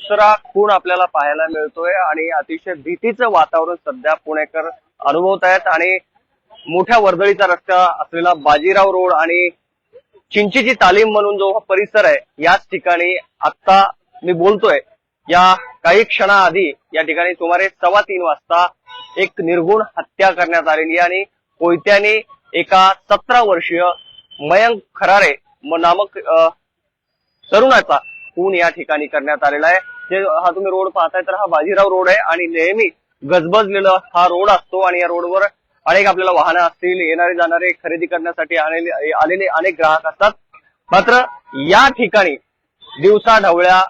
दुसरा खून आपल्याला पाहायला मिळतोय आणि अतिशय भीतीचं वातावरण सध्या पुणेकर अनुभवत आहेत आणि मोठ्या वर्दळीचा रस्ता असलेला बाजीराव रोड आणि चिंचीची तालीम म्हणून जो हा परिसर आहे याच ठिकाणी आता मी बोलतोय. या काही क्षणाआधी या ठिकाणी सुमारे सव्वा तीन वाजता एक निर्गुण हत्या करण्यात आलेली आहे आणि कोयत्याने एका सतरा वर्षीय मयंक खरारे नामक तरुणाचा खून या ठिकाणी करण्यात आलेला आहे. जे हा तुम्ही रोड पाहताय तर हा बाजीराव रोड आहे आणि नेहमी गजबजलेला हा रोड असतो आणि या रोडवर अनेक आपल्याला वाहनं असतील येणारे जाणारे खरेदी करण्यासाठी आलेले अनेक ग्राहक असतात. मात्र या ठिकाणी दिवसा ढवळ्या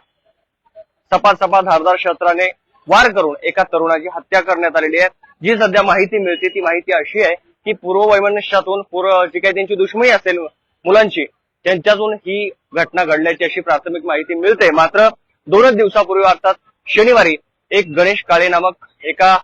सपा सपा धारदार शस्त्राने वार करून एका तरुणाची हत्या करण्यात आलेली आहे. जी सध्या माहिती मिळते ती माहिती अशी आहे की पूर्व वैमनस्यातून पूर्व जी काही त्यांची दुश्मनी असेल मुलांची त्यांच्यातून ही घटना घडल्याची अशी प्राथमिक माहिती मिळते. मात्र दोनच दिवसापूर्वी अर्थात शनिवारी एक गणेश काळे नामक एका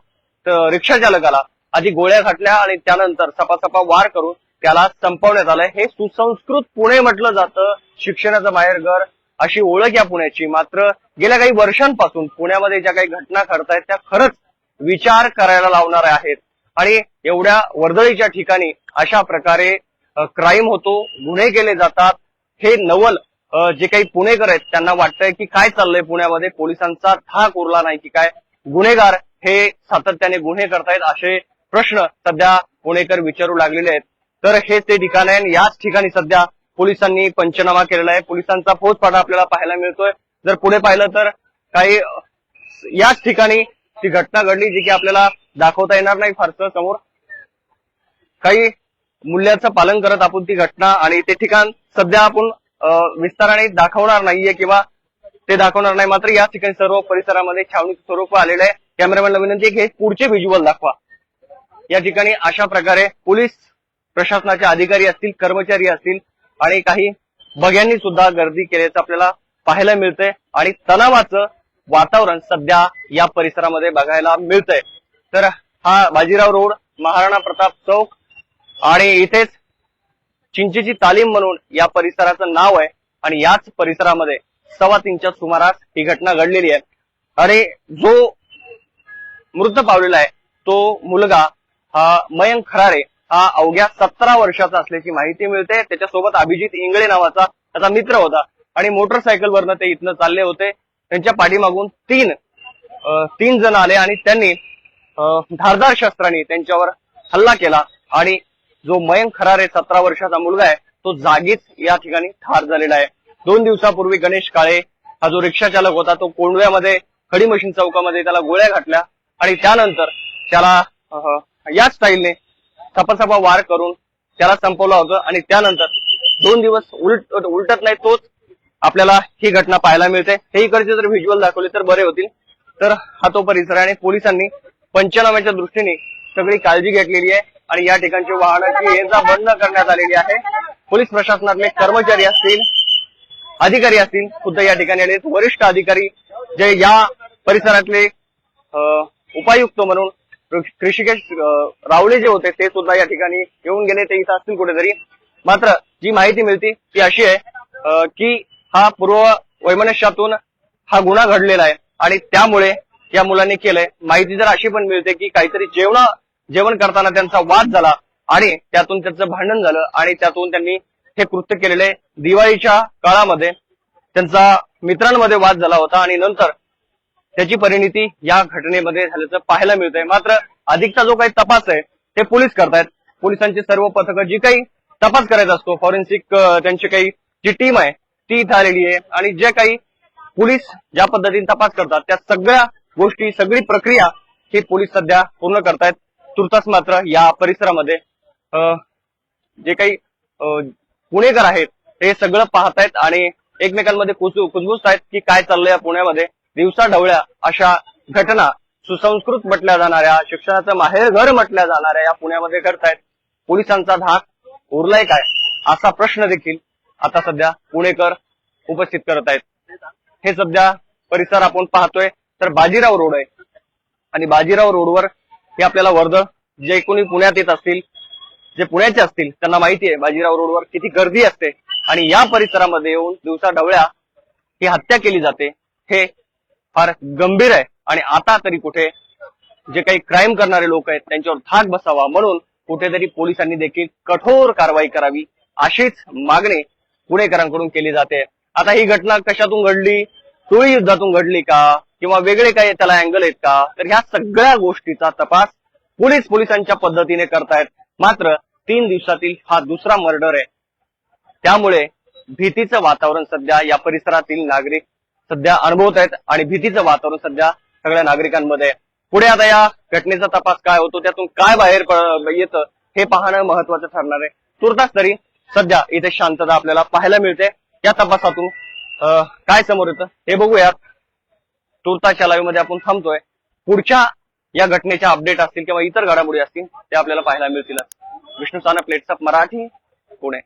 रिक्षा चालकाला आधी गोळ्या घातल्या आणि त्यानंतर सपासपा वार करून त्याला संपवण्यात आलंय. हे सुसंस्कृत पुणे म्हटलं जातं. शिक्षणाचं माहेरघर अशी ओळख या पुण्याची. मात्र गेल्या काही वर्षांपासून पुण्यामध्ये ज्या काही घटना घडतायत त्या खरंच विचार करायला लावणाऱ्या आहेत. आणि एवढ्या वर्दळीच्या ठिकाणी अशा प्रकारे क्राईम होतो गुन्हे केले जातात. हे नवल जे काही पुणेकर आहेत त्यांना वाटतंय की काय चाललंय पुण्यामध्ये? पोलिसांचा ठाक उरला नाही की काय? गुन्हेगार हे सातत्याने गुन्हे करतायत असे प्रश्न सध्या पुणेकर विचारू लागलेले आहेत. तर हे ते ठिकाण आहे याच ठिकाणी सध्या पोलिसांनी पंचनामा केलेला आहे. पोलिसांचा फौजफाटा आपल्याला पाहायला मिळतोय. जर पुढे पाहिलं तर काही याच ठिकाणी ती घटना घडली जी की आपल्याला दाखवता येणार नाही फारसं समोर. काही मूल्याचं पालन करत आपण ती घटना आणि ते ठिकाण सध्या आपण विस्ताराने दाखवणार नाहीये किंवा ते दाखवणार नाही. मात्र या ठिकाणी सर्व परिसरामध्ये छावणी स्वरूप आलेलं आहे. कॅमेरामॅनला विनंती आहे हे पुढचे व्हिज्युअल दाखवा. या ठिकाणी अशा प्रकारे पोलीस प्रशासनाचे अधिकारी असतील कर्मचारी असतील आणि काही बघ्यांनी सुद्धा गर्दी केल्याचं आपल्याला पाहायला मिळतंय. आणि तणावाचं वातावरण सध्या या परिसरामध्ये बघायला मिळतंय. तर हा बाजीराव रोड महाराणा प्रताप चौक आणि इथेच चिंचेची तालीम म्हणून या परिसराचं नाव आहे. आणि याच परिसरामध्ये सव्वा तीनच्या सुमारास ही घटना घडलेली आहे. आणि जो मृत पावलेला आहे तो मुलगा हा मयंक खरारे हा अवघ्या सतरा वर्षाचा असल्याची माहिती मिळते. त्याच्यासोबत अभिजित इंगळे नावाचा त्याचा मित्र होता. आणि मोटरसायकलवरनं ते इथनं चालले होते. त्यांच्या पाठीमागून तीन तीन जण आले आणि त्यांनी धारदार शस्त्रांनी त्यांच्यावर हल्ला केला. आणि जो मयंक खरारे सतरा वर्षाचा मुलगा आहे तो जागीच या ठिकाणी ठार झालेला आहे. दोन दिवसापूर्वी गणेश काळे हा जो रिक्षा चालक होता तो कोंडव्यामध्ये खडी मशीन चौकामध्ये त्याला गोळ्या घातल्या आणि त्यानंतर त्याला याच स्टाईलने सपासपा वार करून त्याला संपवलं होतं आणि त्यानंतर दोन दिवस उलट उलटत नाही तोच आपल्याला ही घटना पाहायला मिळते. हे इकडचे जर व्हिज्युअल दाखवले तर बरे होतील. तर हा तो परिसर आहे आणि पोलिसांनी पंचनाम्याच्या दृष्टीने सगळी काळजी घेतलेली आहे. आणि या ठिकाणची वाहनाची ये जा बंद करण्यात आलेली आहे. पोलीस प्रशासनातले कर्मचारी असतील अधिकारी असतील खुद्द या ठिकाणी आले वरिष्ठ अधिकारी जे या परिसरातले उपायुक्त म्हणून ऋषिकेश रावळे जे होते ते सुद्धा या ठिकाणी येऊन गेले. ते इथं असतील कुठेतरी. मात्र जी माहिती मिळते ती अशी आहे की हा पूर्व वैमनस्यातून हा गुन्हा घडलेला आहे. आणि त्यामुळे या मुलांनी केलंय. माहिती जर अशी पण मिळते की काहीतरी जेवण जेवण करताना त्यांचा वाद झाला आणि त्यातून त्यांचं भांडण झालं आणि त्यातून त्यांनी हे कृत्य केलेले दिवाळीच्या काळामध्ये त्यांचा मित्रांमध्ये वाद झाला होता आणि नंतर त्याची परिणिती या घटनेमध्ये झाल्याचं पाहायला मिळतंय. मात्र अधिकचा जो काही तपास आहे ते पोलीस करतायत. पोलिसांची सर्व पथकं जी काही तपास करायचा असतो फॉरेन्सिक त्यांची काही जी टीम आहे ती इथं आलेली आहे. आणि जे काही पोलीस ज्या पद्धतीने तपास करतात त्या सगळ्या गोष्टी सगळी प्रक्रिया ही पोलीस सध्या पूर्ण करतायत. तुर्तास मात्र या परिसरामध्ये अं, जे काही अं, पुणेकर आहेत हे सगळं पाहतायत आणि एकमेकांमध्ये कुजू कुजबुजत आहेत की काय चाललंय या पुण्यामध्ये. दिवसा ढवळ्या अशा घटना सुसंस्कृत म्हटल्या जाणाऱ्या शिक्षणाचं माहेरघर म्हटल्या जाणाऱ्या या पुण्यामध्ये घडतायत. पोलिसांचा धाक उरलाय काय? असा प्रश्न देखील आता सध्या पुणेकर उपस्थित करत आहेत हे सध्या परिसर आपण पाहतोय. तर बाजीराव रोड आहे. आणि बाजीराव रोडवर हे आपल्याला वर्दळ जे कोणी पुण्यात येत असतील जे पुण्याचे असतील त्यांना माहिती आहे बाजीराव रोडवर किती गर्दी असते. आणि या परिसरामध्ये येऊन दिवसा डवळ्या ही हत्या केली जाते. हे फार गंभीर आहे. आणि आता तरी कुठे जे काही क्राईम करणारे लोक आहेत त्यांच्यावर धाक बसावा म्हणून कुठेतरी पोलिसांनी देखील कठोर कारवाई करावी अशीच मागणी पुणेकरांकडून केली जाते. आता ही घटना कशातून घडली? टोळी युद्धातून घडली का? किंवा वेगळे काही त्याला अँगल आहेत का? तर ह्या सगळ्या गोष्टीचा तपास पोलीस पोलिसांच्या पद्धतीने करतायत. मात्र तीन दिवसातील हा दुसरा मर्डर आहे. त्यामुळे भीतीचं वातावरण सध्या या परिसरातील नागरिक सध्या अनुभवत आहेत आणि भीतीचं वातावरण सध्या सगळ्या नागरिकांमध्ये पुढे आता या घटनेचा तपास काय होतो? त्यातून काय बाहेर येतं? हे पाहणं महत्वाचं ठरणार आहे. तुर्तास तरी सध्या इथे शांतता आपल्याला पाहायला मिळते. या तपासातून काय समोर येतं? हे बघूयात. तुर्तासच्या लाईव्हमध्ये आपण थांबतोय. पुढच्या या घटनेच्या अपडेट असतील किंवा इतर घडामोडी असतील ते आपल्याला पाहायला मिळतीलच. Vishnu Sana plates of Marathi Pune.